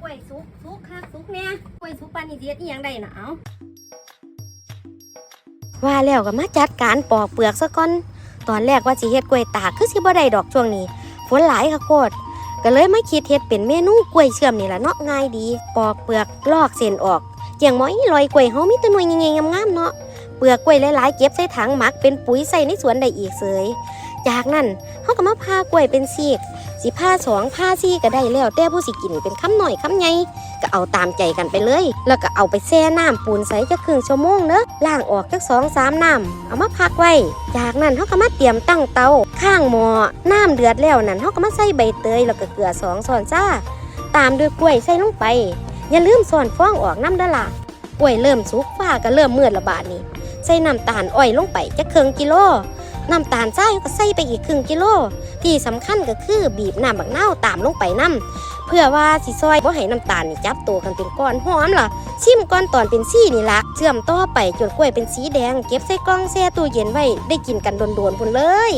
กล้วยสุกสุกคักสุกเนี่ยกล้วยสุกปานนี้สิเฮ็ดอีหยังได้น่ะเอ้าว่าแล้วก็มาจัดการปอกเปลือกซะก่อน ตอนแรกว่าสิเฮ็ดกล้วยตากคือสิบ่ได้ดอกช่วงนี้ฝนหลายค่ะโคตรก็เลยมาคิดเฮ็ดเป็นเมนูกล้วยเชื่อมนี่ล่ะเนาะง่ายดี ปอกเปลือกลอกเส้นออกเจียงหมอยลอยกล้วยเฮามีแต่หน่วยใหญ่ๆงามๆเนาะเปลือกกล้วยหลายๆเก็บใส่ถังหมักเป็นปุ๋ยใส่ในสวนได้อีกเสยจากนั้นเฮาก็มาพากล้วยเป็นซีก สิผ้าสองผ้าซี่ก็ได้แล้ว แต่ผู้สิกินเป็นคำหน่อยคำใหญ่ก็เอาตามใจกันไปเลย แล้วก็เอาไปแช่น้ำปูนใสจักครึ่งชั่วโมงเนอะล้างออกจักสองสามน้ำเอามาพักไว้ จากนั้นเขาก็มาเตรียมตั้งเตาข้างหม้อน้ำเดือดแล้วนั่นเขาก็มาใส่ใบเตยแล้วก็เกลือสองช้อนจ้าตามด้วยกล้วยใส่ลงไป อย่าลืมส่วนฟองออกน้ำด้อล่ะกล้วยเริ่มสุกฟ้าก็เริ่มเมืดละบาดนี้ใส่น้ำตาลอ้อยลงไปจักครึ่งกิโล น้ำตาลทรายก็ใส่ไปอีกครึ่งกิโล ที่สำคัญก็คือบีบน้ำบักนาตามลงไปน้ำเพื่อว่าสิซอยบ่ให้น้ำตาลนี่จับตัวกันเป็นก้อนหอมล่ะชิมก้อนตอนเป็นซี่นี่ละเชื่อมต่อไปจนกล้วยเป็นสีแดง เก็บใส่กล่องแช่ตู้เย็นไว้ได้กินกันโดนๆพุ่นเลย